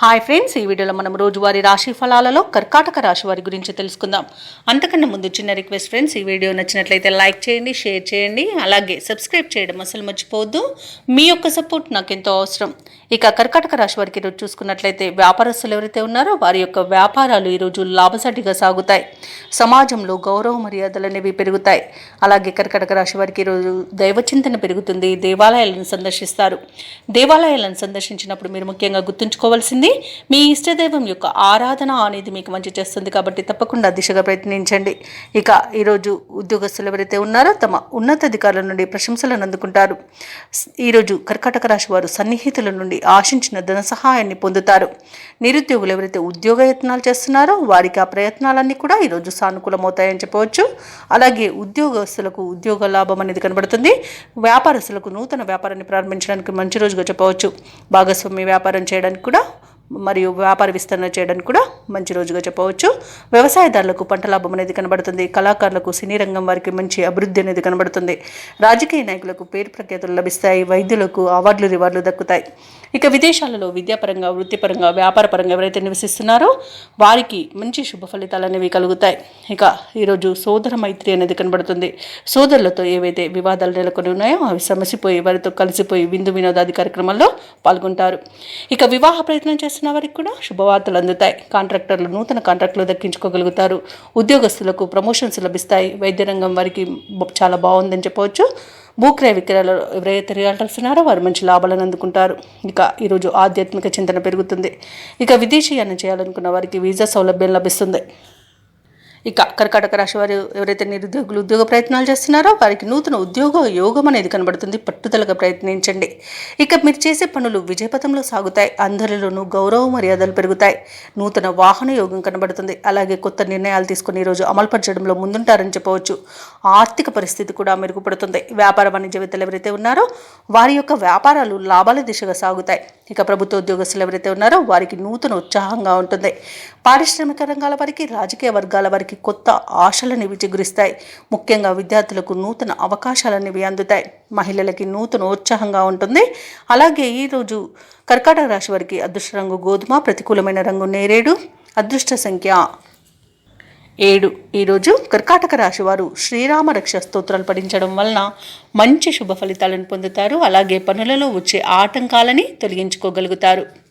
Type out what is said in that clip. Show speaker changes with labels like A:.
A: Hi friends ఈ వీడియోలో మనం రోజువారీ రాశి ఫలాలలో కర్కాటక రాశి వారి గురించి తెలుసుకుందాం. అంతకన్నా ముందు చిన్న రిక్వెస్ట్ ఫ్రెండ్స్ ఈ వీడియో నచ్చినట్లయితే లైక్ చేయండి షేర్ చేయండి అలాగే సబ్స్క్రైబ్ చేయడం అసలు మర్చిపోవద్దు. మీ యొక్క సపోర్ట్ నాకు ఎంతో అవసరం. ఇక కర్కాటక రాశి వారికి ఈరోజు చూసుకున్నట్లయితే వ్యాపారస్తులు ఎవరైతే ఉన్నారో వారి యొక్క వ్యాపారాలు ఈరోజు లాభసాటిగా సాగుతాయి. సమాజంలో గౌరవ మర్యాదలు అనేవి పెరుగుతాయి. అలాగే కర్కాటక రాశి వారికి ఈరోజు దైవచింతన పెరుగుతుంది దేవాలయాలను సందర్శిస్తారు. దేవాలయాలను సందర్శించినప్పుడు మీరు ముఖ్యంగా గుర్తుంచుకోవాల్సింది మీ ఇష్టదైవం యొక్క ఆరాధన అనేది మీకు మంచి చేస్తుంది కాబట్టి తప్పకుండా దిశగా ప్రయత్నించండి. ఇక ఈరోజు ఉద్యోగస్తులు ఎవరైతే ఉన్నారో తమ ఉన్నతాధికారుల నుండి ప్రశంసలను అందుకుంటారు. ఈరోజు కర్కాటక రాశి వారు సన్నిహితుల నుండి ఆశించిన ధన సహాయాన్ని పొందుతారు. నిరుద్యోగులు ఎవరైతే ఉద్యోగ యత్నాలు చేస్తున్నారో వారికి ఆ ప్రయత్నాలన్నీ కూడా ఈరోజు సానుకూలమవుతాయని చెప్పవచ్చు. అలాగే ఉద్యోగస్తులకు ఉద్యోగ లాభం అనేది కనబడుతుంది. వ్యాపారస్తులకు నూతన వ్యాపారాన్ని ప్రారంభించడానికి మంచి రోజుగా చెప్పవచ్చు. భాగస్వామ్య వ్యాపారం చేయడానికి కూడా మరియు వ్యాపార విస్తరణ చేయడానికి కూడా మంచి రోజుగా చెప్పవచ్చు. వ్యవసాయదారులకు పంట లాభం అనేది కనబడుతుంది. కళాకారులకు సినీ రంగం వారికి మంచి అభివృద్ధి అనేది కనబడుతుంది. రాజకీయ నాయకులకు పేరు ప్రఖ్యాతులు లభిస్తాయి. వైద్యులకు అవార్డులు రివార్డులు దక్కుతాయి. ఇక విదేశాలలో విద్యాపరంగా వృత్తిపరంగా వ్యాపారపరంగా ఎవరైతే నివసిస్తున్నారో వారికి మంచి శుభ ఫలితాలు అనేవి కలుగుతాయి. ఇక ఈరోజు సోదర మైత్రి అనేది కనబడుతుంది. సోదరులతో ఏవైతే వివాదాలు నెలకొని ఉన్నాయో అవి సమసిపోయి వారితో కలిసిపోయి విందు వినోదాది కార్యక్రమాల్లో పాల్గొంటారు. ఇక వివాహ ప్రయత్నం చేస్తున్న వారికి కూడా శుభవార్తలు అందుతాయి. కాంట్రాక్టర్లు నూతన కాంట్రాక్టులు దక్కించుకోగలుగుతారు. ఉద్యోగస్తులకు ప్రమోషన్స్ లభిస్తాయి. వైద్య రంగం వారికి చాలా బాగుందని చెప్పవచ్చు. భూక్రయ విక్రయాలు ఎవరైతే రియాల్టర్స్ ఉన్నారో వారు మంచి లాభాలను అందుకుంటారు. ఇక ఈరోజు ఆధ్యాత్మిక చింతన పెరుగుతుంది. ఇక విదేశీయానం చేయాలనుకున్న వారికి వీసా సౌలభ్యం లభిస్తుంది. ఇక కర్కాటక రాశి వారు ఎవరైతే నిరుద్యోగులు ఉద్యోగ ప్రయత్నాలు చేస్తున్నారో వారికి నూతన ఉద్యోగ యోగం అనేది కనబడుతుంది. పట్టుదలగా ప్రయత్నించండి. ఇక మీరు చేసే పనులు విజయపథంలో సాగుతాయి. అందరిలోనూ గౌరవ మర్యాదలు పెరుగుతాయి. నూతన వాహన యోగం కనబడుతుంది. అలాగే కొత్త నిర్ణయాలు తీసుకుని ఈరోజు అమలుపరచడంలో ముందుంటారని చెప్పవచ్చు. ఆర్థిక పరిస్థితి కూడా మెరుగుపడుతుంది. వ్యాపార వాణిజ్యవేత్తలు ఎవరైతే ఉన్నారో వారి యొక్క వ్యాపారాలు లాభాల దిశగా సాగుతాయి. ఇక ప్రభుత్వ ఉద్యోగస్తులు ఎవరైతే ఉన్నారో వారికి నూతన ఉత్సాహంగా ఉంటుంది. పారిశ్రామిక రంగాల వారికి రాజకీయ వర్గాల వారికి కొత్త ఆశలను చిగురిస్తాయి ముఖ్యంగా విద్యార్థులకు నూతన అవకాశాలనేవి అందుతాయి. మహిళలకి నూతన ఉత్సాహంగా ఉంటుంది. అలాగే ఈరోజు కర్కాటక రాశి వారికి అదృష్ట రంగు గోధుమ ప్రతికూలమైన రంగు నేరేడు అదృష్ట సంఖ్య ఏడు. ఈరోజు కర్కాటక రాశి వారు శ్రీరామ రక్ష స్తోత్రాలు పఠించడం వలన మంచి శుభ ఫలితాలను పొందుతారు. అలాగే పనులలో వచ్చే ఆటంకాలని తొలగించుకోగలుగుతారు.